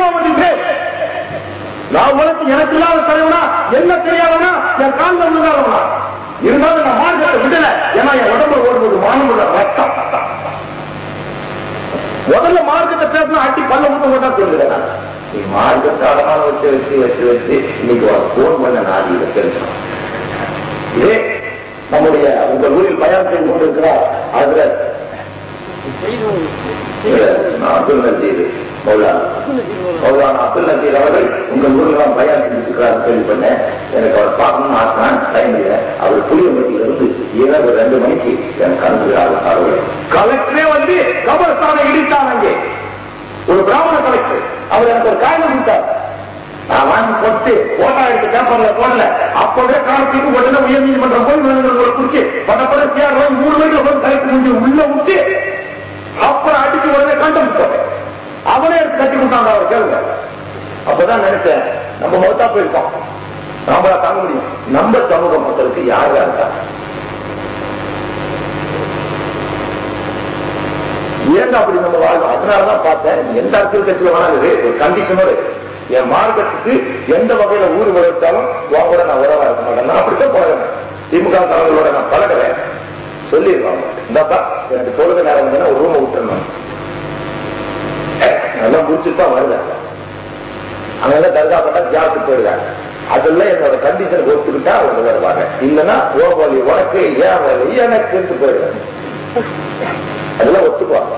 போவதில்லை நான் உனக்கு எனக்கு இல்லாத தலைவனா? என்ன தெரியாதவனா? என் காலில் விழுகாதவனா இருந்தாலும் நான் மார்க்கத்தை விடல. ஏன்னா என் உடம்புல ஓடும்போது மானமுள்ள ரத்தம். முதல்ல மார்க்கத்தை பேசினா அட்டி பல்ல முட்டை போட்டா நான். நீ மார்க்கத்தை அடமான வச்சு வச்சு வச்சு வச்சு இன்னைக்கு போன் பண்ண நான் இதை தெரிஞ்சுக்கணும். இதே நம்முடைய உங்கள் ஊரில் பயணம் செய்து கொண்டிருக்கிறார் அதுல அப்துல் நசீர் மௌலானா மௌலானா அப்துல் நசீர் அவர்கள் உங்கள் ஊர்ல தான் செஞ்சிருக்கிறார் கேள்விப்பட்டேன் எனக்கு அவர் பார்க்கணும்னு ஆசைதான் டைம் இல்லை. அவர் புளியம்பட்டியிலிருந்து இரவு ரெண்டு மணிக்கு எனக்கு அனுப்புகிறார் அவர்கள் கலெக்டரே வந்து கபரஸ்தானை இடித்தான் அங்கே. ஒரு பிராமண கலெக்டர். அவர் எனக்கு ஒரு காயம் கொடுத்தார். நான் வாங்கி போட்டு போட்டா எடுத்து பேப்பர்ல போடல. அப்பவே காலத்துக்கு உடனே உயர் நீதிமன்றம் போய் மனிதர்களை குறிச்சு பட்டப்பட சிஆர் மூணு மணிக்கு போய் கலெக்டர் முடிஞ்சு உள்ள விட்டு அப்புறம் அடிச்சு உடனே கண்டு போட்டேன். அவனே எடுத்து கட்டி கொடுத்தாங்க அவர் கேளுங்க. அப்பதான் நினைச்சேன் நம்ம மொத்தா போயிருக்கோம். நாமளா தாங்க முடியும். நம்ம சமூக மக்களுக்கு யாரா இருக்கா? ஏன் அப்படி நம்ம வாழ்றோம்? அதனாலதான் பார்த்தேன் எந்த அரசியல் கட்சியில வேணாலும் ஒரு கண்டிஷனோடு என் மார்க்கத்துக்கு எந்த வகையில ஊர் விளைவிச்சாலும் உன் கூட நான் உறவா இருக்க மாட்டேன். நான் அப்படித்தான் போறேன். திமுக தலைவர்களோட நான் பழகிறேன். சொல்லிடுவாங்க. இந்தாப்பா எனக்கு தொழுக நேரம் ஒரு ரூமை விட்டுறணும். நல்லா முடிச்சுட்டு தான் வருவேன். அங்க தர்கா பண்ணா ஜாத்துக்கு போயிடுறாங்க அதெல்லாம் என்னோட கண்டிஷன் ஒத்துக்கிட்டா அவங்க வருவாங்க. இல்லைன்னா ஓ வலி உனக்கு ஏன் வலி எனக்கு போயிடுவேன். அதெல்லாம் ஒத்துக்குவாங்க.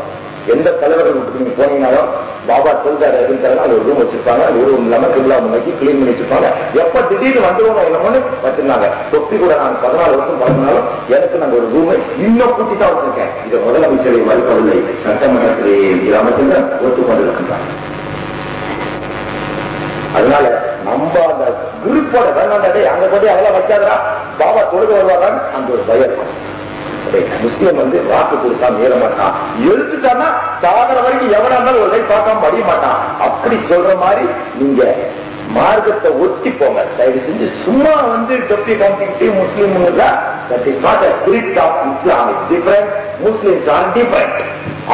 எந்த தலைவர்கள் போனீங்கனாலும் பாபா சொல்றாரு அப்படின்னு அது ஒரு ரூம் வச்சிருப்பாங்க. அது ஒரு ரூம் இல்லாம கிபிலா முன்னாடி கிளீன் பண்ணி வச்சிருப்பாங்க. எப்ப திடீர்னு வந்துருவோம் என்னமோன்னு வச்சிருந்தாங்க. தொப்பி கூட நான் பதினாலு வருஷம் பழகினாலும் எனக்கு நாங்க ஒரு ரூமை இன்னும் கூட்டி தான் வச்சிருக்கேன். இதை முதலமைச்சரை மறுக்கவில்லை. சட்டமன்றத்திலே ராமச்சந்திரன் ஒத்துக்கொண்டிருக்கின்றார் அதனால நம்ம அந்த குரூப்போட வேண்டாண்டே அங்க கொண்டு அதெல்லாம் வைக்காதா பாபா தொழுக வருவாதான் அந்த ஒரு பயம் இருக்கும். முஸ்லீம் வந்து வாக்கு கொடுத்தா மீற மாட்டான். எழுத்துட்டான்னா சாகர வரைக்கும் எவனா இருந்தாலும் ஒரு கை பார்க்காம படிய மாட்டான். அப்படி சொல்ற மாதிரி நீங்க மார்க்கத்தை ஒட்டி போங்க. தயவு செஞ்சு சும்மா வந்து டொப்பி காமிக்கிட்டு Muslim that is not a spirit of Islam is different Muslims are different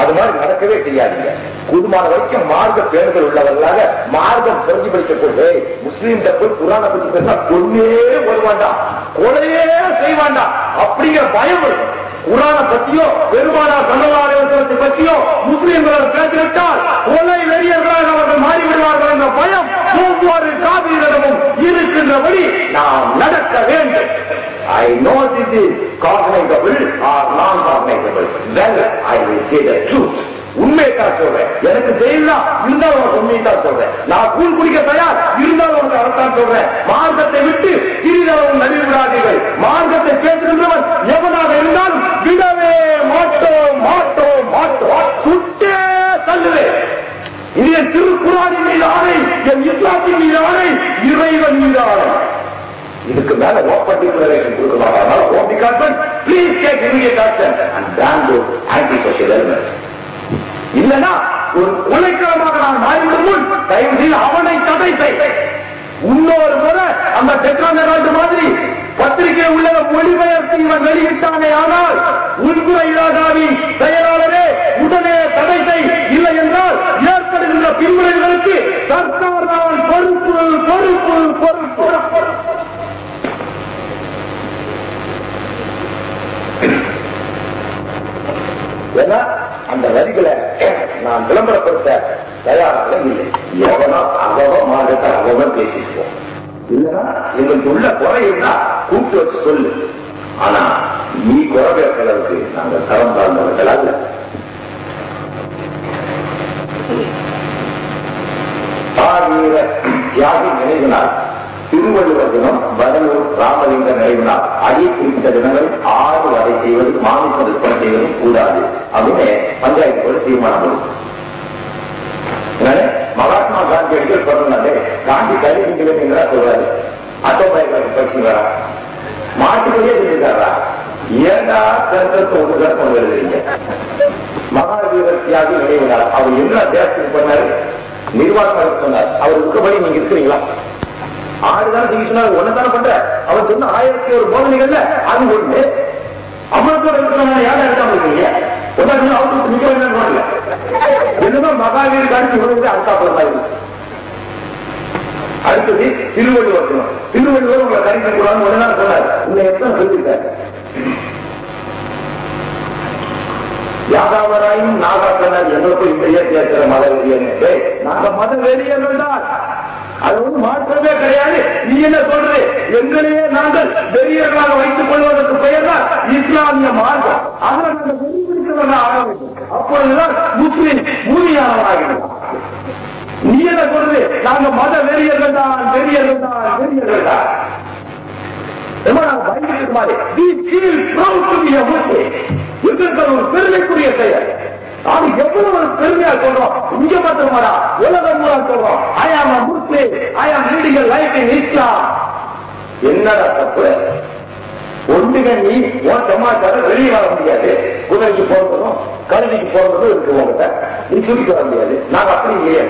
அது மாதிரி நடக்கவே தெரியாதுங்க. கூடுமான வரைக்கும் மார்க்க பேர்கள் உள்ளவர்களாக மார்க்கம் புரிஞ்சு படிக்கக்கூடிய முஸ்லீம்கிட்ட போய் குரான பத்தி பேசினா கொன்னே வருவாண்டாம் கொலையே செய்வாண்டாம் அப்படிங்கிற பயம் இருக்கும் குரான பத்தியோ பெருமானா சல்லவாரத்தை பற்றியோ முஸ்லீம்கள் பேசிவிட்டால் கொலை வெறியர்களாக அவர்கள் மாறிவிடுவார்கள் என்ற பயம் ஒவ்வொரு காவிரிடமும் இருக்கின்றபடி நாம் நடக்க வேண்டும் I know this is cognizable or non-cognizable. Well, I will say the truth. உண்மையை தான் சொல்றேன். எனக்கு ஜெயிலா இருந்தாலும் உனக்கு உண்மையை தான் சொல்றேன். நான் கூழ் குடிக்க தயார் இருந்தாலும் உனக்கு அதைத்தான் சொல்றேன். மார்க்கத்தை விட்டு சிறிதளவும் நழுவி விடாதீர்கள் மார்க்கத்தை பேசுகின்றவர் எவனாக இருந்தாலும் விடவே மாட்டோம் மாட்டோம் மாட்டோம். சுட்டே தள்ளுவேன். இது என் திருக்குறானின் மீது ஆணை என் இஸ்லாத்தின் மீது ஆணை இறைவன் மீது ஆணை. இதுக்கு மேல ஓப்பன் டிக்ளரேஷன் கொடுக்கலாம் அதனால ஓபி cotton please take immediate action and ban those anti social elements இல்லனா ஒரு கொலைக்களமாக நான் மாறிவிடும் முன் தயவு செய்து அவனை தடை செய் இன்னொரு முறை அந்த டெக்னாலஜி மாதிரி பத்திரிகை உள்ள மொழிபெயர்த்து இவன் வெளியிட்டானே ஆனால் உள்புற இலாகாவின் செயலாளர் உடனே தடை செய் இல்லை என்றால் ஏற்படுகின்ற பின்விளைவுகளுக்கு சர்க்கார் தான் பொறுப்பு பொறுப்பு பொறுப்பு ஏன்னா அந்த வரிகளை நான் விளம்பரப்படுத்த தயாராக இல்லை எவனோ அவவ மாதத்தை அவன் பேசிப்போம் இல்லைன்னா எங்களுக்கு உள்ள குறை கூப்பிட்டு வச்சு சொல்லு. ஆனா நீ குறை பேசுற அளவுக்கு நாங்கள் தரம் தாழ்ந்தவர்கள் அல்ல. தியாகி நினைவினார் திருவள்ளுவர் தினம் வடலூர் ராமலிங்க நினைவு நாள் அடி குறிப்பிட்ட தினங்கள் ஆறு வரை செய்வது மாமிச விற்பனை செய்வதும் கூடாது. அப்படின்னு பஞ்சாயத்து போல தீர்மானம் கொடுக்கும் மகாத்மா காந்தி அடிக்கல் பிறந்தாலே காந்தி கல்வி என்றா சொல்றாரு. ஆட்டோபயோகிராபி படிச்சு வரா மாட்டுக்கே செஞ்சுட்டாரா ஏண்டா கருத்தத்தை ஒரு கருத்தம் எழுதுறீங்க மகாவீரர் தியாகி நினைவு நாள் அவர் என்ன தேசத்துக்கு பண்ணாரு நிர்வாகம் சொன்னார். அவர் இருக்கபடி நீங்க இருக்கிறீங்களா? ஆறுதான் நீங்க சொன்னார். ஒன்னதான பண்ற? அவர் சொன்ன ஆயிரத்தி ஒரு போதனைகள்ல அது ஒண்ணு அமரத்தோட யாரும் எடுக்காம இருக்கீங்க ஒன்னா அவருக்கு நிக்க வேண்டாம் என்னதான் மகாவீர் காட்சி அடுத்தாப்புல தான் இருக்கு. அடுத்தது திருவள்ளுவர் தினம் திருவள்ளுவர் உங்களை கடிக்க கூடாதுன்னு ஒரு நாள் சொன்னார். உங்களை எத்தனை சொல்லியிருக்காரு? யாதாவராயும் நாகாக்கனர் எங்களுக்கும் இப்படியே சேர்க்கிற மத வெறியன்னு. நாங்க மத வெறியர்கள் என்றால் அது வந்து மாற்றமே கிடையாது. நீ என்ன சொல்றது எங்களையே நாங்கள் வெறியர்களாக வைத்துக் கொள்வதற்கு பெயர் தான் இஸ்லாமிய மார்க்கம். அதில் நாங்கள் வெறி பிடித்தவர்கள் ஆக வேண்டும். அப்பொழுதுதான் முஸ்லிம் மூலியானவராகிறது நீ என்ன சொல்றது நாங்க மத வெறியர்கள் தான் வெறியர்கள் தான் வெறியர்கள் தான். பெருமைக்குரிய செயல். நாம எவ்வளவு பெருமையா சொல்றோம். இங்க மாத்திரமாடா உலகம் பூரா சொல்றோம். ஐ ஆம் a Muslim. ஐ ஆம் leading a life in என்னடா தப்பு? ஒன்றுங்க நீ உன் சமாச்சாரம் வெளியே வர முடியாது. குதிரைக்கு போறதும் கழுதிக்கு போறதும் இருக்கு உங்ககிட்ட. நீ சுருக்கி வர முடியாது. நாங்க அப்படி இல்லையே.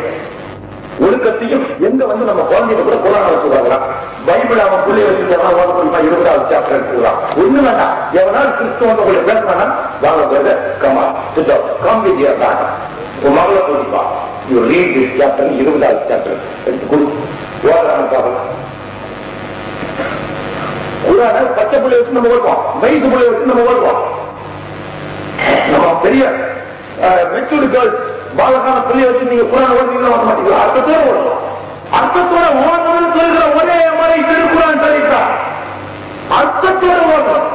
ஒழுக்கத்தையும் எங்க வந்து நம்ம குழந்தைங்க கூட குரான் வச்சுக்கிறாங்களா பைபிள் அவன் புள்ளி வச்சுக்கிறான் ஓத முடியுமா இருபதாவது சாப்டர் எடுத்துக்கலாம் ஒண்ணு வேண்டாம். எவனால கிறிஸ்துவங்க உங்களை பேசணும் வாங்க பேர் கமா சித்தம் காம்பிடியா தான் உன் மகளை கொடுப்பா யூ ரீட் திஸ் சாப்டர் இருபதாவது சாப்டர் எடுத்து கொடு. ஓடுறாங்க பாருங்க குரான பச்சை புள்ளி வச்சு நம்ம ஓடுவோம். வயிற்று புள்ளி வச்சு நம்ம ஓடுவோம். நம்ம பெரிய மெச்சூர்டு கேர்ள்ஸ் பாலகான புள்ளிய வச்சு நீங்க குரான் ஓடுறீங்களா ஓட மாட்டீங்களா? அர்த்தத்தோட ஓடணும் அர்த்தத்தோட ஓடணும்னு சொல்கிற ஒரே முறை திருக்குறான் சொல்லிட்டான் அர்த்தத்தோட ஓடணும்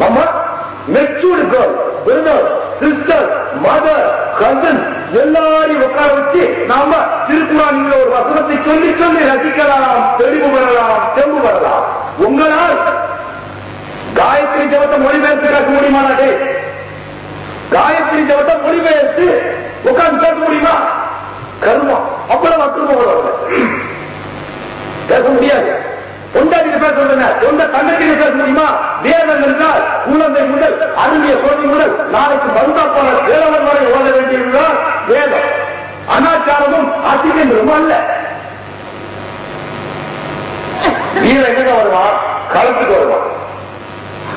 நம்ம matured girl brother sister mother cousins எல்லாரையும் உட்கார வச்சு நாம திருக்குறான் ஒரு வசனத்தை சொல்லி சொல்லி ரசிக்கலாம் தெளிவு பெறலாம் தெம்பு பெறலாம். உங்களால் காயத்ரி ஜபத்தை மொழிபெயர்த்து கேட்க முடியுமாடே காயத்ரி ஜபத்தை மொழிபெயர்த்து உட்கார்ந்து கேட்க முடியுமா கருமம் அவ்வளவு அக்கிரமம் உள்ளவங்க. பேச முடியாது. பொண்டாட்டிக்கு பேச முடியல சொந்த தங்கச்சிக்கு பேச முடியுமா? வேதம் என்றால் குழந்தை முதல் அருமைய குழந்தை முதல் நாளைக்கு பந்தா போல வேலவன் வரை ஓத வேண்டியதுதான் வேதம். அனாச்சாரமும் அசிங்கங்களும் அல்ல. வீரன் எங்க வருவான் களத்துக்கு வருவான்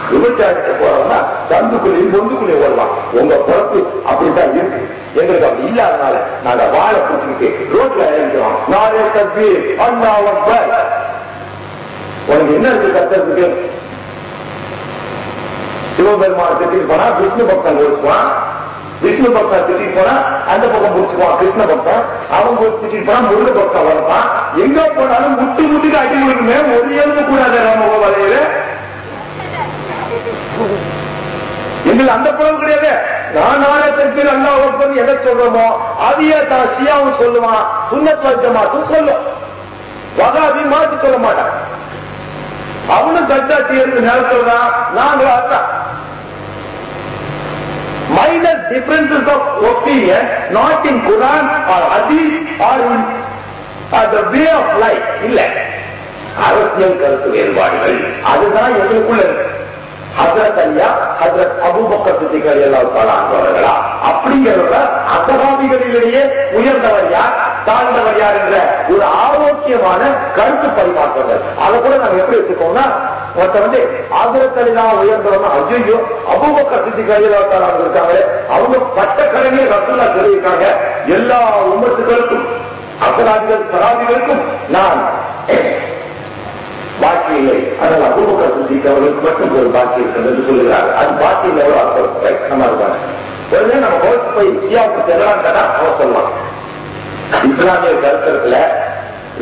விபச்சாரத்தை போறோம்னா சந்துக்குள்ளேயும் பொந்துக்குள்ளேயும் வருவான் உங்க பொறுப்பு அப்படித்தான் இருக்கு. எங்களுக்கு அப்படி இல்லாதனால நாங்க வாழை பிடிச்சுக்கிட்டு ரோட்ல இறங்கிறோம் நாளே தப்பி அண்ணா உனக்கு என்ன இருக்கு கத்துறதுக்கு? சிவபெருமான திட்டிட்டு போனா விஷ்ணு பக்தன் ஓடிச்சுவான் விஷ்ணு பக்தன் திட்டிட்டு போனா அந்த பக்கம் முடிச்சுக்குவான். கிருஷ்ண பக்தன். அவன் திட்டிட்டு போனா முருக பக்தன் வரப்பான் எங்க போனாலும் முட்டு முட்டுக்கு அடி கொடுக்குமே ஒரு எலும்பு கூடாது நம்ம வலையில எங்களுக்கு அந்த புறம் கிடையாது. நான் நாளத்திற்கு அல்லா ஒப்பன் எதை சொல்றோமோ அதையே தான் ஷியாவும் சொல்லுவான் சுண்ணத் வச்சமாத்தும் சொல்லும். வகாபி மாத்தி சொல்ல மாட்டான். அவனும் தஜா செய்யறது நேரத்தில் தான் நாங்களும் அதான் minor differences of opinion இல்ல. அரசியல் கருத்து வேறுபாடுகள். அதுதான் எங்களுக்குள்ள இருக்கு ஹசரத் ஐயா ஹசரத் அபுபக்கர் சித்திகள் எல்லாம் அப்படிங்கிறத அசகாபிகளிலேயே உயர்ந்தவர் யார்? தாழ்ந்தவர் யார் என்ற ஒரு ஆரோக்கியமான கருத்து பரிமாற்றங்கள். அதை கூட நாங்க எப்படி வச்சுக்கோம்னா ஒருத்தர் வந்து ஆதரத்தலிதான் உயர்ந்தவங்க ஐயோ அபுபக்கர் சித்திகள் எல்லாம் இருக்காங்களே அவங்க பட்ட கடனே ரசுல்லா தெரிவிக்காங்க எல்லா உமத்துகளுக்கும் அசராதிகள் சராதிகளுக்கும் நான் பாக்கி இல்லை அதனால் அபுபக்கர் சித்திக்கு அவர்களுக்கு மட்டும் ஒரு பாக்கி இருக்கிறது என்று சொல்லுகிறார்கள் அது பாக்கி இல்லை அர்த்தம் நம்ம இருப்பாங்க உடனே நம்ம கோர்த்து போய் சியாவுக்கு செல்லலாம் கேட்டா அவர் சொல்லலாம் இஸ்லாமிய கருத்தரத்துல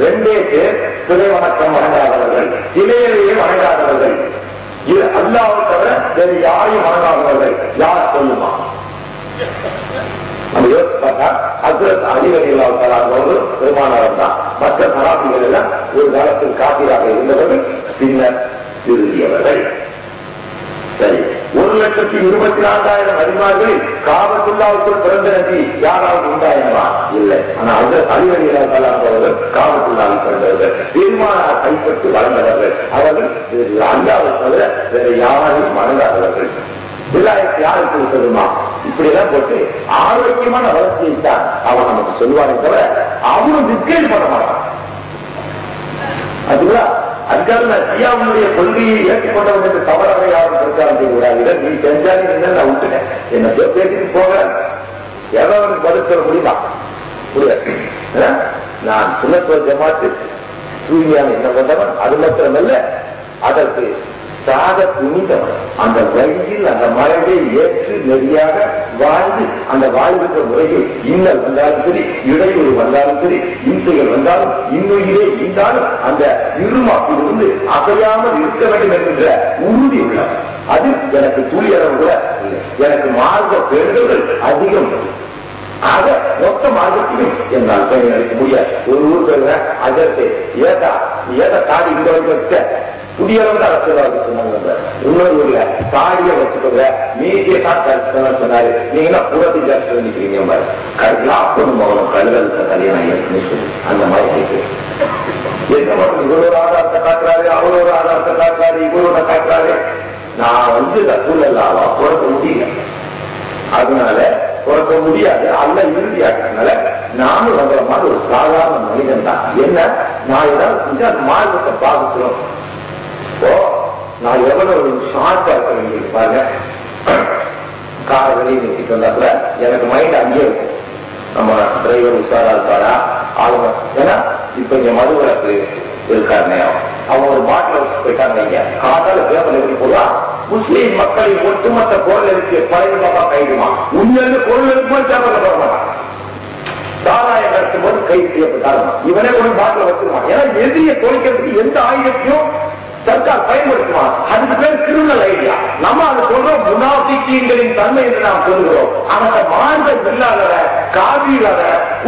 ரெண்டே பேர் சிலை வணக்கம் வணங்காதவர்கள் சிலையிலேயே வணங்காதவர்கள். இது அல்லாவை தவிர வேறு யாரையும் வணங்காதவர்கள். யார் சொல்லுமா? நம்ம யோசிச்சு பார்த்தா ஹசரத் அலிவலி அல்லாவுக்கு பெருமானாரம் தான். மற்ற சராபிகள் எல்லாம் ஒரு காலத்தில் காப்பீராக இருந்தவர்கள் பின்னர் திருந்தியவர்கள் சரி ஒரு லட்சத்தி இருபத்தி நான்காயிரம் அடிமார்களில் காபத்துள்ளாவுக்குள் பிறந்த நபி யாராவது உண்டாயிரமா இல்லை. ஆனால் ஹசரத் அலிவலி அல்லாவுக்கு பிறந்தவர்கள் பெருமானார் கைப்பற்றி வளர்ந்தவர்கள். அவர்கள் அஞ்சாவது தவிர வேற யாரையும் வணங்காதவர்கள் விலாயத்தை யாருக்கு கொடுத்ததுமா இப்படி எல்லாம் போட்டு ஆரோக்கியமான வளர்ச்சியை தான் அவன் நமக்கு சொல்லுவானே தவிர அவனும் டிஸ்கைட் பண்ண மாட்டான். அதுங்களா அதுக்காக ஐயாவுடைய கொள்கையை ஏற்றுக்கொண்டவன் என்று தவறாக யாரும் பிரச்சாரம் செய்யக்கூடாது. நீ செஞ்சாலும் என்ன நான் விட்டுட்டேன். என்ன பேசிட்டு போக எவ்வளவு பதில் சொல்ல முடியுமா? புரியாது நான் சுனத்துவ ஜமாத்து தூய்மையான என்ன கொண்டவன் அது மாத்திரமல்ல. அதற்கு சாக துணிந்தவன். அந்த வழியில் அந்த மரபை ஏற்று நெறியாக வாழ்ந்து அந்த வாழ்கின்ற முறையில் இன்னல் வந்தாலும் சரி இடையூறு வந்தாலும் சரி இம்சைகள் வந்தாலும் இன்னுயிரே இருந்தாலும் அந்த இருமாப்பிலிருந்து அசையாமல் இருக்க வேண்டும் என்கின்ற உறுதி உள்ளவன். அது எனக்கு துளியளவு கூட எனக்கு மார்க்க பெண்கள் அதிகம் ஆக மொத்த மார்க்கத்திலும் என்னால் பயனளிக்க முடியாது. ஒரு ஊருக்கு அதற்கு ஏதா ஏதா தாடி இந்த வரைக்கும் புதியவங்க அரசியல்வாதி சொன்னாங்க இன்னொரு ஊர்ல தாடிய வச்சுக்கோங்க. மீசிய தான் கழிச்சுக்கோங்க சொன்னாரு. நீங்க புறத்தி ஜாஸ்தி பண்ணிக்கிறீங்க பாரு. கடைசியில் அப்பனும் மகனும் கழுதலுக்கு கல்யாணம் ஏற்கனவே சொல்லி அந்த மாதிரி கேட்குறேன் என்ன இவர் ஒரு ஆதாரத்தை காட்டுறாரு அவர் ஒரு ஆதாரத்தை காட்டுறாரு இவர் ஒண்ணு காட்டுறாரு. நான் வந்து இந்த சூழலாவா புறக்க முடியல. அதனால புறக்க முடியாது. அல்ல இறுதியாகிறதுனால நானும் நம்மள மாதிரி ஒரு சாதாரண மனிதன் தான். என்ன? நான் ஏதாவது செஞ்சு அந்த மார்க்கத்தை பாதிச்சிடும் இப்போ நான் எவ்வளவு ஷார்ட்டா இருக்க பாருங்க. காரை வெளியே நிறுத்திட்டு வந்தாப்புல எனக்கு மைண்ட் அங்கேயே இருக்கும் நம்ம டிரைவர் உஷாரா இருக்காரா? ஆளுங்க ஏன்னா இப்ப இங்க மதுவிலக்கு இருக்காருனே. அவங்க ஒரு பாட்டில் வச்சு போயிட்டாங்க வைங்க காதால பேப்பர் எப்படி போதா முஸ்லீம் மக்களின் ஒட்டுமொத்த பொருள் இருக்கு பழைய பாப்பா கைடுமா உண்மையில பொருள் இருக்குமா பேப்பர்ல போட மாட்டான் சாராயம் நடத்தும் போது கைது செய்யப்பட்டாலும் இவனே ஒரு பாட்டில் வச்சிருவான் ஏன்னா எதிரியை தொலைக்கிறதுக்கு எந்த ஆயுதத்தையும் சர்க்கார் பயன்படுத்துவான் அதுக்கு பேர் கிரிமினல் ஐடியா நம்ம அது சொல்றோம் முனாபிக்கீன்களின் தன்மை என்று நாம் சொல்லுகிறோம். அந்த மார்க்கம் இல்லாதவ காவி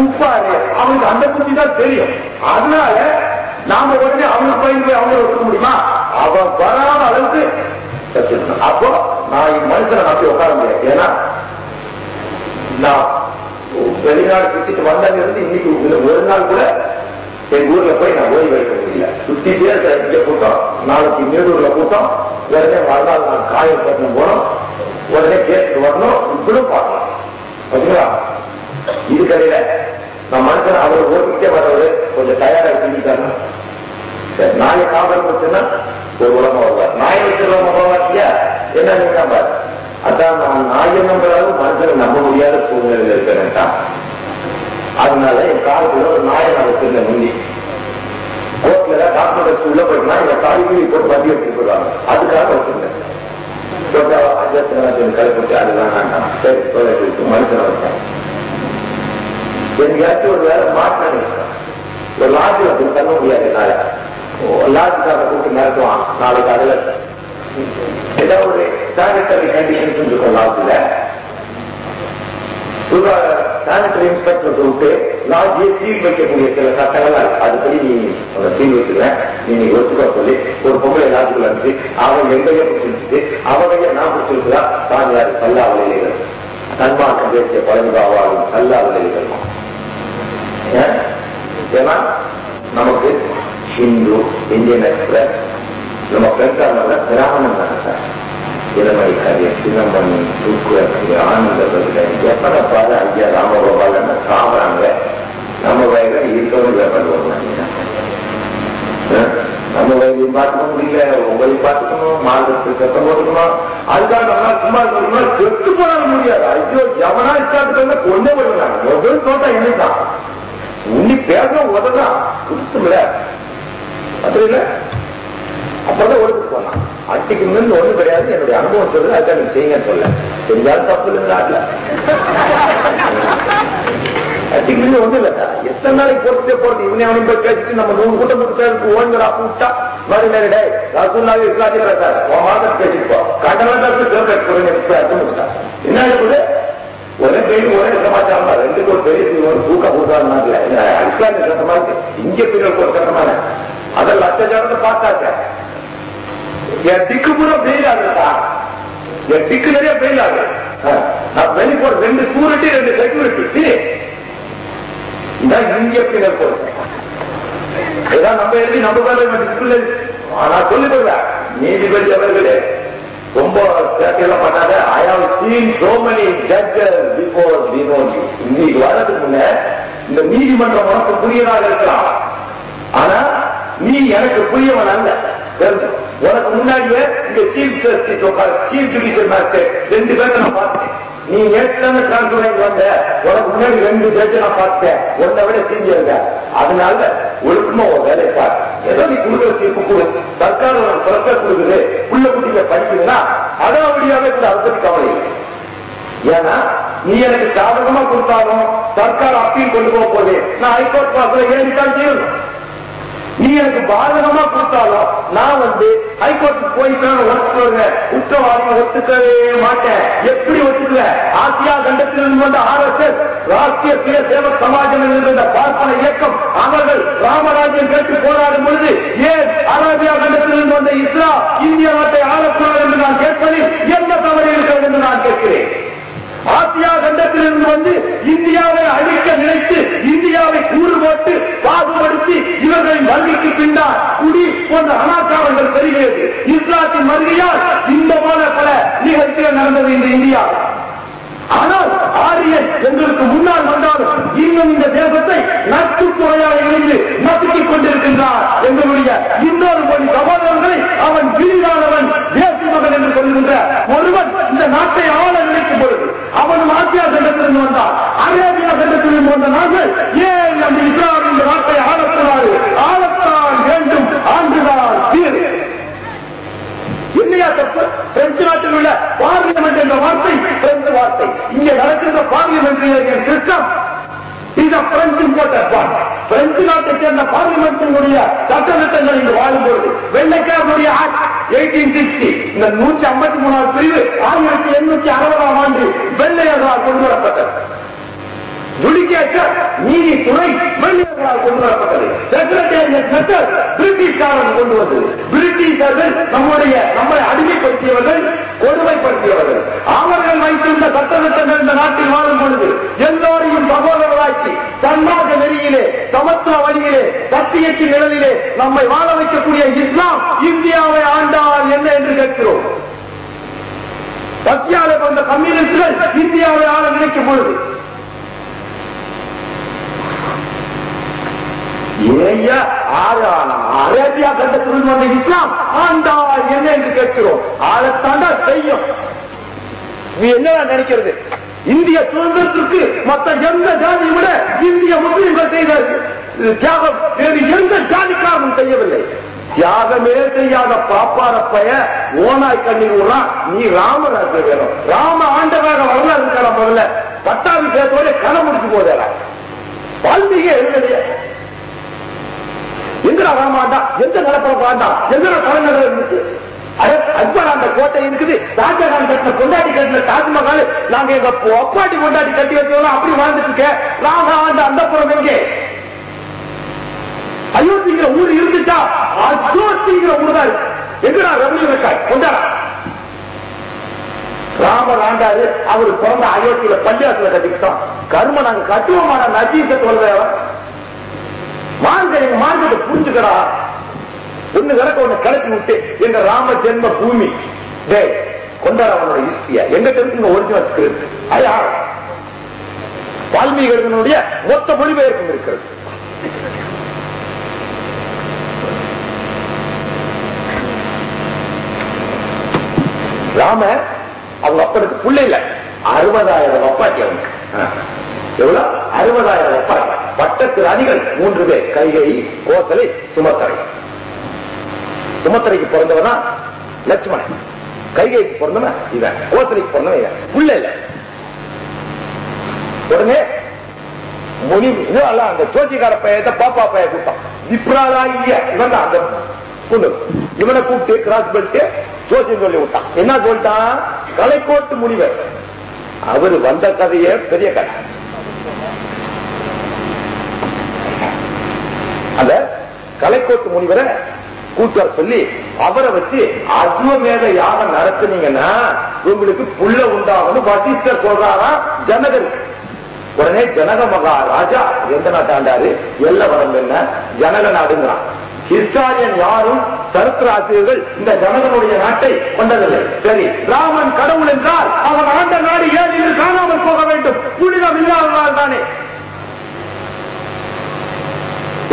உப்பாரு அவனுக்கு அந்த புத்தி தான் தெரியும். அதனால நாம உடனே அவனுக்கு பயன்படுத்தி போய் அவனை ஒத்துக்க முடியுமா? அவன் வராத அளவுக்கு அப்போ நான் என் மனுஷனை நம்பி உட்கார முடியாது. ஏன்னா நான் வெளிநாடு சுத்திட்டு வந்தாங்க இருந்து இன்னைக்கு ஒரு நாள் கூட எங்க ஊர்ல போய் நான் ஓய்வு எடுக்க முடியல சுத்திட்டே இருக்க இங்க கூட்டம் நாளைக்கு நேரூர்ல கூட்டம் உடனே மறுநாள் நான் காயப்பட்டினம் போனோம். உடனே கேட்டு வரணும் இப்படியும் பார்க்கலாம். இது இதுக்கடையில நான் மனுஷன் அவர் ஓட்டிக்கிட்டே வர்றவரு கொஞ்சம் டயர்டா தூங்கிட்டாரு சரி நாளை காவல் வச்சுன்னா ஒரு உலகம் வருவார். நாய் வச்சிருவங்க போவாட்டியா என்ன நினைக்காம பாரு? அதான் நான் நாயை நம்புறாலும் மனுஷனை நம்ப முடியாத சூழ்நிலையில் இருக்கிறேன் அதனால என் காலத்துல ஒரு நாயை நான் வச்சிருந்தேன் முந்தி. கோர்ட்ல டாக்டர் வச்சு உள்ள போயிட்டுனா இந்த காலிக்குழி போட்டு வண்டி எடுத்து போடுவாங்க அதுக்காக வச்சிருந்தேன் போட்டா அஜயத்தின் கலைப்பட்டு அதுதான் வேண்டாம் சரி தொலை கொடுத்து மனுஷனை வச்சேன் எங்கேயாச்சும் ஒரு வேலை மாட்டினு ஒரு லாட்ஜில் போய் தள்ள முடியாது என்னால லாட்ஜுக்காக கூப்பிட்டு நடத்துவான் நாளைக்கு அதுல ஏதாவது ஒரு சானிட்டரி கண்டிஷன்ஸ் இருக்கும் லாட்ஜில் சானிட்டரி இன்ஸ்பெக்டர் சொல்லிட்டு லாட்ஜியை சீல் வைக்கக்கூடிய சில சட்டங்கள் அதுபடி நீ அந்த சீல் வச்சுருவேன் நீ நீ ஒத்துக்கோ சொல்லி ஒரு பொம்பளை லாட்ஜுக்குள்ள இருந்துச்சு அவன் எங்கையே பிடிச்சிருந்துச்சு அவனையே நான் பிடிச்சிருக்குதா? சாமியார் சல்லா விலைகள் சன்மார்க்கம் பேசிய பழங்காவாளும் சல்லா விலைகள் ஏன்னா நமக்கு ஹிந்து இந்தியன் எக்ஸ்பிரஸ் நம்ம ஃப்ரெண்ட்ஸாக பிராமணம் தானே சார். இளமை கதை சிதம்பரம் தூக்கு ஆனந்த பதில எப்படப்பா பாரு ஐயா ராமகோபால் சாப்பிடாங்க நம்ம வயல இருக்கவும் வேப்பல் வருவாங்க நம்ம வயலையும் பார்த்துக்க முடியல உங்களையும் பார்த்துக்கணும் மாதத்துக்கு சத்தம் போட்டுக்கலாம் அதுக்காக நல்லா சும்மா இருக்கணும் செத்து போனால முடியாது. ஐயோ எவனா இஷ்டாட்டு கொண்டே போடுறாங்க முதல் தோட்டம் என்னதான் உண்ணி பேச உததான் குடுத்துல அதுல அப்பதான் ஒழுங்கு போனான் அட்டிக்கு முன்னு ஒண்ணு கிடையாது. என்னுடைய அனுபவம் சொல்றது அதுக்காக நீங்க செய்யுங்க சொல்ல. செஞ்சாலும் தப்பு இல்லைன்னு நாட்டுல. அட்டிக்கு முன்னு ஒண்ணு இல்ல. எத்தனை நாளைக்கு பொறுத்து போறது? இவனே அவனையும் போய் பேசிட்டு நம்ம நூறு கூட்டம் கொடுத்தாரு ஓய்வு அப்ப விட்டா மறு ரசூல்லாவே இஸ்லாத்தில சார் உன் மாதிரி பேசிட்டு போ என்ன இருக்குது ஒரே பெரிய ஒரே சமாச்சாரம் ரெண்டுக்கு ஒரு பெரிய ஒரு தூக்க கூட்டாது இஸ்லாமிய சட்டமா இருக்கு இங்க பெரிய ஒரு சட்டமான அதை லட்சஜாரத்தை என் திக்கு பூரா பெயில் என் திக்கு நிறைய பெயில் ஆகுது நான் வெளி போற ரெண்டு சூரிட்டி ரெண்டு செக்யூரிட்டி இதான் இந்திய பின்னர் போறேன் இதான் நம்ம எழுதி நம்ம பேர் நான் சொல்லி போடுவேன் நீதிபதி அவர்களே ரொம்ப சேட்டையெல்லாம் பண்ணாத I have seen so many judges before Vinod இன்னைக்கு வரதுக்கு முன்ன இந்த நீதிமன்றம் உனக்கு புரியதாக இருக்கலாம். ஆனா நீ எனக்கு புரியவன் அல்ல. உனக்கு முன்னாடியே இந்த சீஃப் ஜஸ்டிஸ் உட்கார். சீஃப் ஜுடிஷியல் மேஜிஸ்ட்ரேட் ரெண்டு பேர்த்த நான் பார்த்தேன். நீ ஏற்கனவே டிரான்ஸ்பர் வந்த. உனக்கு முன்னாடி ரெண்டு ஜட்ஜ் நான் பார்த்தேன். உன்னை விட சீனியர் அதனால ஒழுக்கமா ஒரு வேலையை பார். ஏதோ நீ கொடுக்குற தீர்ப்பு கொடு. சர்க்கார் ஒரு பிரஷர் கொடுக்குது. உள்ள குட்டியில படிக்குதுன்னா அடாவடியாவே கூட அதை கவலை இல்லை. ஏன்னா நீ எனக்கு சாதகமா கொடுத்தாலும் சர்க்கார் அப்பீல் கொண்டு போக போகுது நான் ஹைகோர்ட் பாக்குற ஏறித்தான் செய்யணும் நீ எனக்கு பாதகமா கொடுத்தாலும் நான் வந்து ஹைகோர்ட்டுக்கு போயிட்டு உடச்சுட்டு வருவேன் ஒத்துக்கவே மாட்டேன். எப்படி ஒத்துக்கல ஆசியா கண்டத்திலிருந்து வந்த ஆர் எஸ் எஸ் ராஷ்டிரிய சுய சேவக் சமாஜம் என்கிற பார்ப்பன இயக்கம் அவர்கள் ராமராஜ்யம் கேட்டு போராடும் பொழுது ஏன் அரேபியா கண்டத்திலிருந்து வந்த இஸ்ரா இந்திய நாட்டை ஆளக்கூடாது என்று நான் கேட்பதில் என்ன தவறு இருக்கிறது என்று நான் கேட்கிறேன். ஆசியா கண்டத்திலிருந்து வந்து இந்தியாவை இஸ்ரேலின் வருகைக்கு பின்னால் குடி போன்ற அனாச்சாரங்கள் பெறுகிறது இஸ்லாத்தின் வருகையால் இன்பமான பல நிகழ்ச்சிகள் நடந்தது இந்த இந்தியா. ஆனால் ஆரியன் எங்களுக்கு முன்னால் வந்தாலும் இன்னும் இந்த தேசத்தை நச்சுக்குறையாக இணைந்து நசுக்கிக் கொண்டிருக்கின்றார் எங்களுடைய இன்னொரு மொழி சகோதரர்களை அவன் விரிவானவன் தேசி மகன் என்று சொல்லுகின்ற ஒருவன் இந்த நாட்டை ஆள நினைக்கும் பொழுது அவன் ஆசியா கண்டத்திலிருந்து வந்தான். அரேபியா கண்டத்திலிருந்து வந்த நாங்கள் ஏன் அந்த இஸ்லாம் இந்த நாட்டை ஆளக்கூடாது ஆளத்தான் வேண்டும் ஆண்டுதான் தீர். இல்லையா தப்பு பிரெஞ்சு நாட்டில் உள்ள பார்லிமெண்ட் என்ற வார்த்தை பிரெஞ்சு வார்த்தை. இங்கே நடக்கிற பார்லிமெண்ட் சிஸ்டம் இத பிரெஞ்சு போட்ட பிரெஞ்சு நாட்டை சேர்ந்த பார்லிமெண்டினுடைய சட்டத்திட்டங்கள் இங்கு வாழும்போது வெள்ளைக்காரனுடைய ஆக்ட் எயிட்டீன் சிக்ஸ்டி இந்த நூற்றி ஐம்பத்தி மூணாவது பிரிவு ஆயிரத்தி எண்ணூத்தி அறுபதாம் ஆண்டு வெள்ளையர்களால் கொண்டு வரப்பட்டது. ஜுடிகேச்சர் நீதித்துறை மனிதர்களால் கொண்டு வரப்பட்டது. செக்ரட்டேரியட் மெத்தட் பிரிட்டிஷ்காரன் கொண்டு வந்தது. பிரிட்டிஷர்கள் நம்முடைய நம்மை அடிமைப்படுத்தியவர்கள் கொடுமைப்படுத்தியவர்கள். அவர்கள் வைத்திருந்த சட்டத்திட்டங்கள் இந்த நாட்டில் வாழும் பொழுது எல்லோரையும் சகோதரராக்கி தன்மாக நெறியிலே சமத்துவ வழியிலே சத்தியத்தின் நிழலிலே நம்மை வாழ வைக்கக்கூடிய இஸ்லாம் இந்தியாவை ஆண்டால் என்ன என்று கேட்கிறோம். ரஷ்யாவை கொண்ட கம்யூனிஸ்டுகள் இந்தியாவை ஆள நினைக்கும் பொழுது ஏய்யா, ஆனா, அரேபியா கண்டத்தில் வந்த இஸ்லாம். ஆண்டா என்ன என்று கேட்கிறோம். ஆளத்தாண்டா செய்யும் நீ என்னடா நினைக்கிறது? இந்திய சுதந்திரத்திற்கு மற்ற எந்த ஜாதி விட இந்திய முஸ்லிம்கள் செய்த தியாகம் வேறு எந்த ஜாதிக்காரனும் செய்யவில்லை. தியாகமே செய்யாத பாப்பார பைய ஓனாய் கண்ணீர் விடுறான். நீ ராமராஜ வேணும். ராம ஆண்டவராக வரலாறு இருக்கலாம் முதல்ல. பட்டாபிஷேகத்தோட கதை முடிச்சு போதேடா. வால்மீகி எழுதலையே எங்கடா ராமாண்டா எந்த நிலப்பரப்பு ஆண்டா எங்கடா தலைநகர் இருந்துச்சு அட- அக்பர் அந்த கோட்டை இருக்குது. ஷாஜகான் கட்டின கொண்டாடி கட்டின தாஜ்மஹால். நாங்க எங்க அப்பாட்டி கொண்டாடி கட்டி வச்சவங்க அப்படி வாழ்ந்துட்டு இருக்கேன் ராமா ஆண்ட அந்த புறம் எங்கே? அயோத்திங்கிற ஊர் இருந்துச்சா? அச்சோத்திங்கிற ஊர் தான் இருக்கு. எங்கடா ரெவன்யூ ரெக்கார்ட் கொண்டாடா. ராமர் ஆண்டாரு. அவரு பிறந்த அயோத்தியில பஞ்சாயத்துல கட்டிக்கிட்டோம் கரும நாங்க கட்டுவோமான நஜீச சொல்றவன் எங்க மார்க்கத்தை புரிஞ்சுக்கடா. ஒண்ணு கிடக்க ஒண்ணு கிளப்பி விட்டு எங்க ராம ஜென்ம பூமி. டேய் கொண்டாட அவனோட ஹிஸ்டரியா எங்க தெரிஞ்சுங்க ஒரிஜினல் ஸ்கிரிப்ட் ஐயா வால்மீகி எழுதினுடைய மொத்த மொழிபெயர்ப்பும் இருக்கிறது. ராம அவங்க அப்பனுக்கு புள்ள இல்ல. அறுபதாயிரம் அப்பாட்டி அவனுக்கு. எவ்வளவு? அறுபதாயிரம் அப்பாட்டி பட்டத்து ராணிகள் மூன்று பேர் கைகை கோசலை சுமத்தரை. சுமத்தரைக்கு பிறந்தவனா லட்சுமணன். கைகைக்கு பிறந்தவன் இவன். கோசலைக்கு பிறந்தவன் இவன். புள்ள இல்ல. உடனே முனி அல்ல அந்த ஜோசிகார பையத்தை பாப்பா பைய கூட்டான் விப்ராலா இவன் அந்த பொண்ணு இவனை கூப்பிட்டு கிராஸ் பெல்ட் ஜோசியம் சொல்லி விட்டான். என்ன சொல்லிட்டான்? கலைக்கோட்டு முனிவர். அவர் வந்த கதையே பெரிய கதை. அந்த கலைக்கோட்டு முனிவரை கூட்டார் சொல்லி அவரை வச்சு அஸ்வமேத யாகம் நடத்துனீங்கன்னா உங்களுக்கு புள்ள உண்டாகும் வசிஷ்டர் சொல்றாரா ஜனகருக்கு உடனே ஜனக மகாராஜா எந்த நாட்டாண்டாரு? எல்ல வரம் என்ன? ஜனக நாடுங்கிறான். ஹிஸ்டாரியன் யாரும் சரித்திர ஆசிரியர்கள் இந்த ஜனகனுடைய நாட்டை கொண்டதில்லை. சரி ராமன் கடவுள் என்றால் அவன் ஆண்ட நாடு ஏன் இன்று காணாமல் போக வேண்டும்? புனிதம் இல்லாததால் தானே.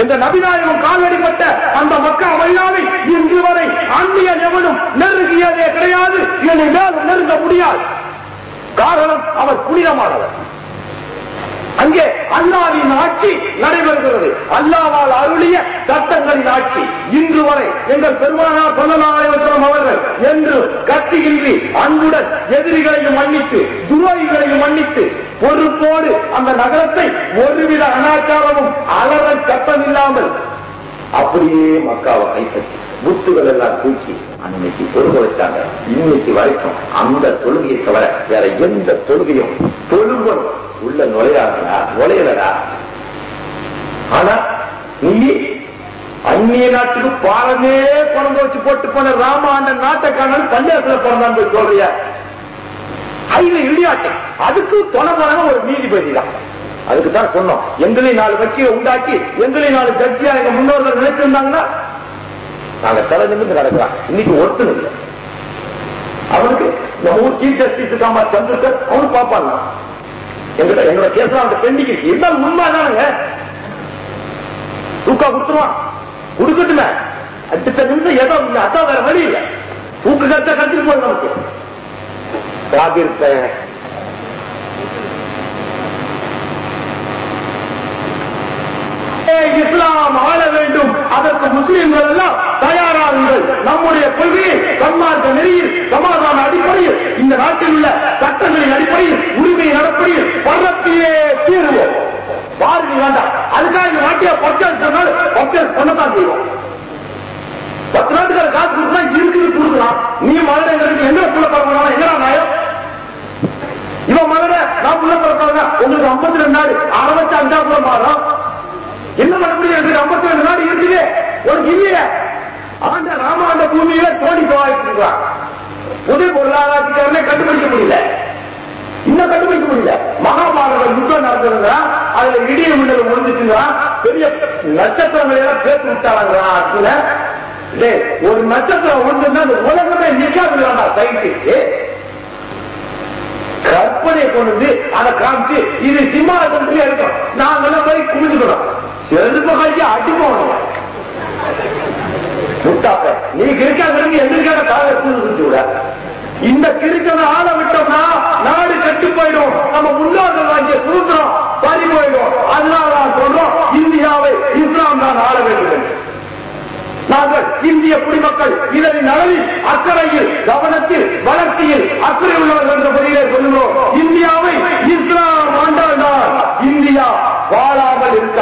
இந்த நபிநாயகம் காலடிப்பட்ட அந்த மக்கள் மயிலாவை இன்று வரை அந்நிய எவனும் நெருங்கியதே கிடையாது. என்னை மேலும் நெருங்க முடியாது. காரணம் அவர் புனிதமானவர். அங்கே அல்லாவின் ஆட்சி நடைபெறுகிறது. அல்லாவால் அருளிய சட்டங்களின் ஆட்சி இன்று வரை எங்கள் பெருமானார் சொல்லலாம் அவர்கள் என்று கத்தியின்றி அன்புடன் எதிரிகளையும் மன்னித்து துரோகிகளையும் மன்னித்து பொறுப்போடு அந்த நகரத்தை ஒருவித அனாச்சாரமும் அலற சட்டம் இல்லாமல் அப்படியே மக்காவை கைப்பற்றி புத்துகள் எல்லாம் தூக்கி அன்னைக்கு தொழுக வச்சாங்க. இன்னைக்கு வரைக்கும் அந்த தொழுகையை தவிர வேற எந்த தொழுகையும் தொழுவன் உள்ள நுழையாதா நுழையலடா. ஆனா நீ அந்நிய நாட்டுக்கு பாலமே பணம் வச்சு போட்டு போன ராமா அந்த நாட்டை காணல் கன்னியாசுல பிறந்தான் போய் சொல்றியா? ஐந்து இடியாட்டம். அதுக்கு தொலை போறாங்க ஒரு நீதிபதி தான். அதுக்கு தான் சொன்னோம். எங்களை நாலு வக்கீல உண்டாக்கி எங்களை நாலு ஜட்ஜியா எங்க முன்னோர்கள் நினைச்சிருந்தாங்கன்னா நாங்க தலை நிமிந்து நடக்கலாம். இன்னைக்கு ஒருத்தன் இல்லை. அவனுக்கு நம்ம ஊர் சீஃப் ஜஸ்டிஸ் இருக்காமா சந்திரகர் அவனு பாப்பாங்க எங்கிட்ட எங்களோட கேஸ் அந்த பெண்டிங் இருக்கு. இருந்தாலும் உண்மைதானுங்க தூக்கா கொடுத்துருவான். கொடுக்கட்டுமே. அடுத்த நிமிஷம் ஏதோ இல்லை அதான் வேற வழி இல்லை. தூக்கு கத்த கத்திட்டு போகுது நமக்கு. காதிருப்பேன் இஸ்லாம் ஆள வேண்டும். அதற்கு முஸ்லிம்கள் எல்லாம் தயாராகுங்கள் நம்முடைய கொள்கையை சன்மார்க்க நெறியில் சமாதான அடிப்படையில் இந்த நாட்டில் உள்ள சட்டங்களின் அடிப்படையில் உரிமையின் அடிப்படையில் பரப்பியே தீருவோம். பாரதி வேண்டாம். அதுக்காக இந்த நாட்டிய பர்ச்சேஸ் சொன்னால் பர்ச்சேஸ் பண்ணத்தான் செய்வோம். பத்து நாட்டுக்கார காசு கொடுத்தா இருக்குது கொடுக்கலாம். நீ மகளிருக்கு எங்க புள்ள பரப்பலாம் எங்கடா நாயம்? இவன் மகன நான் உள்ள பிறப்பாங்க உங்களுக்கு ஐம்பத்தி ரெண்டு நாடு அறுபத்தி வச்சு அஞ்சா புள்ள மாறும். என்ன பண்ண முடியும்? எனக்கு ஐம்பத்தி ரெண்டு நாடு இருக்குது. உனக்கு இல்லையே ஆண்ட ராமாண்ட பூமியில தோண்டி போவாயிட்டு புது பொருளாதாரத்துக்காரனே கண்டுபிடிக்க முடியல. இன்னும் கண்டுபிடிக்க முடியல. மகாபாரத யுத்தம் நடந்ததுங்க. அதுல இடிய மின்னல் முடிஞ்சிச்சுங்க. பெரிய நட்சத்திரங்களை எல்லாம் பேசி விட்டாங்களா அர்ஜுன டேய், ஒரு நட்சத்திரம் ஒன்றுன்னா அந்த உலகமே நிக்காது சயின்டிஸ்ட் கற்பனை கொண்டு வந்து அதை காமிச்சு இது சிம்மாசனத்திலே இருக்கும் நாங்கெல்லாம் போய் குமிச்சுக்கிறோம் செருப்பு கழிச்சு அடி போகணும் முட்டாப்ப நீ கிரிக்காங்கிறது எங்களுக்காக காலை கூட இந்த கிரிக்கல ஆள விட்டோம்னா நாடு கட்டு போயிடும். நம்ம முன்னோர்கள் வாங்கிய சுதந்திரம் பறி போயிடும் அதனால நான் சொல்றோம் இந்தியாவை இஸ்லாம் தான் ஆள வேண்டும் என்று. நாங்கள் மக்கள் இதனை இதன் நலனில் அக்கறையில் கவனத்தில் வளர்ச்சியில் அக்கறை உள்ளவர்கள் என்ற முறையிலே சொல்லுகிறோம். இந்தியாவை இஸ்லாம் ஆண்டால் இந்தியா வாழாமல் இருக்க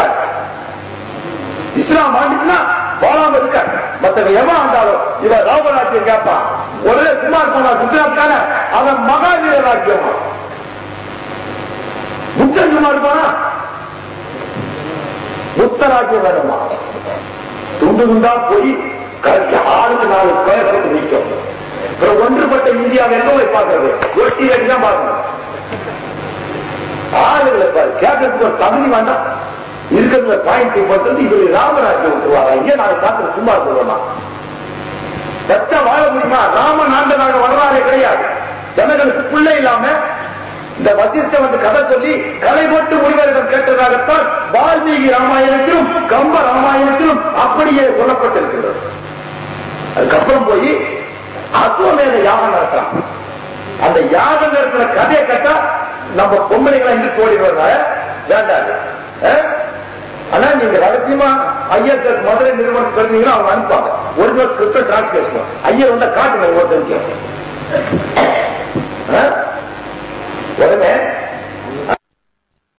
இஸ்லாம் ஆண்டுச்சுன்னா வாழாமல் இருக்க மத்தவங்க எவன் ஆண்டாலும் இவன் ராமராஜ்யம் கேட்பான். ஒரே குமார் போனா குஜராத் தானே? அவன் மகாவீர ராஜ்யம்? புத்தன் குமார் போனா? புத்தராஜ்யம் வேணுமா? துண்டு துண்டா போய் கடைசி ஆளுக்கு நாலு பேர் போட்டு நிற்கும் அப்புறம் ஒன்றுபட்ட இந்தியாவை எங்க போய் பார்க்கறது? ஒட்டி அடிதான் பார்க்கணும். ஆளுகளை பாரு கேட்கறதுக்கு ஒரு தகுதி வேண்டாம் இருக்கிற பாயிண்ட் பர்சன்ட் இவர் ராமராஜ்யம் விட்டுருவாரா? இங்கே நாங்க பார்த்து சும்மா சொல்லுவோமா சச்சா வாழ முடியுமா? ராம நாண்டனாக வரலாறு கிடையாது. ஜனங்களுக்கு பிள்ளை இல்லாம இந்த வசிஷ்ட வந்து கதை சொல்லி கலை போட்டு முனிவரிடம் கேட்டதாகத்தான் வால்மீகி ராமாயணத்திலும் கம்ப ராமாயணத்திலும் அப்படியே சொல்லப்பட்டிருக்கிறது. அதுக்கப்புறம் போய் அசுவமேத யாகம் நடத்தான் அந்த யாகம் நடத்துற கதையை கேட்டா நம்ம பொம்பளைகளை இருந்து ஓடி வேண்டாது ஆனா நீங்க ரகசியமா ஐயர் மதுரை நிறுவனம் தெரிஞ்சீங்கன்னா அவங்க அனுப்பாங்க ஒரு ஒரிஜினல் ஸ்கிரிப்ட் டிரான்ஸ்லேஷன் ஐயர் வந்து காட்டுங்க ஒரு தெரிஞ்சு உடனே